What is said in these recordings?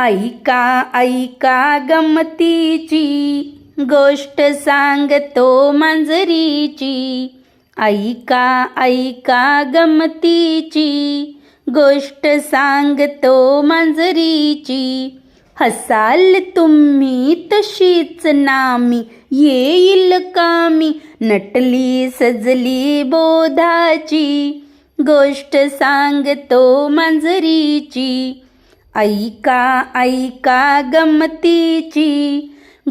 ऐका ऐका गमतीची गोष्ट सांगतो मांजरीची. ऐका ऐका गमतीची गोष्ट सांगतो मांजरीची. हसाल तुम्ही तशीच नामी येईल कामी नटली सजली बोधाची गोष्ट सांगतो मांजरीची. ऐका ऐका गमतीची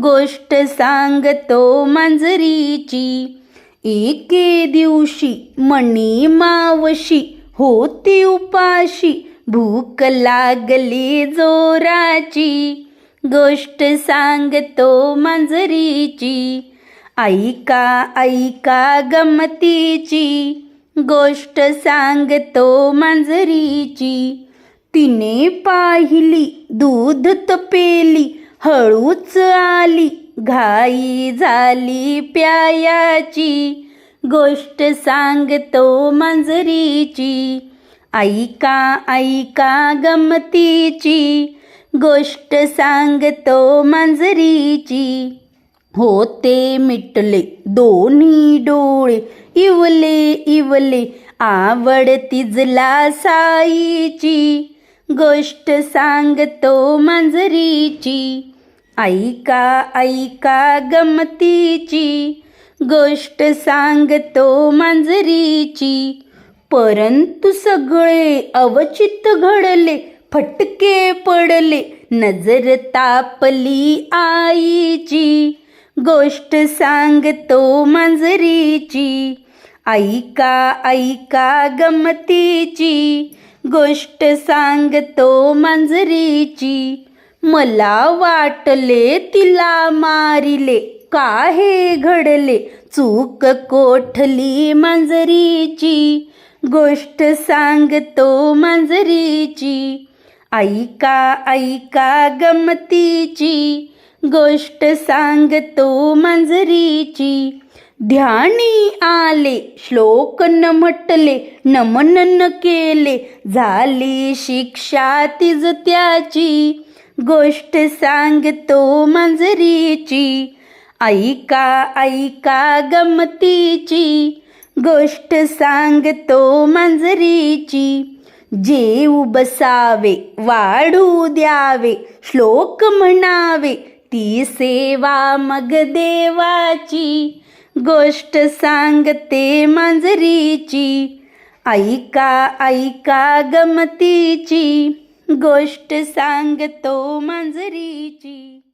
गोष्ट सांगतो मांजरीची. एके दिवशी मणी मावशी होती उपाशी भूक लागली जोराची. गोष्ट सांगतो मांजरीची ऐका ऐका गमतीची. गोष्ट सांगतो मांजरीची. तिने पाहिली दूध तपेली हळूच आली घाई झाली प्यायाची. गोष्ट सांगतो मांजरीची ऐका ऐका गमतीची. गोष्ट सांगतो मांजरीची. होते मिटले दोन्ही डोळे इवले इवले आवड तिजला साईची. गोष्ट सांगतो मांजरीची. ऐका ऐका गमतीची. गोष्ट सांगतो मांजरीची. परंतु सगळे अवचित घडले फटके पडले नजर तापली आईची. गोष्ट सांगतो मांजरीची. ऐका ऐका गमतीची. गोष्ट सांगतो मांजरीची. मला वाटले तिला मारिले. का हे घडले? चूक कोठली मांजरीची? गोष्ट सांगतो मांजरीची. ऐका ऐका गमतीची. गोष्ट सांगतो मांजरीची. ध्यानी आले श्लोक न म्हटले नमन केले झाली शिक्षा तिज त्याची. गोष्ट सांगतो मांजरीची ऐका ऐका गमतीची. गोष्ट सांगतो मांजरीची जेऊ बसावे वाढू द्यावे श्लोक म्हणावे ती सेवा मग देवाची. गोष्ट सांगते मांजरीची. ऐका ऐका गमतीची. गोष्ट सांगतो मांजरीची.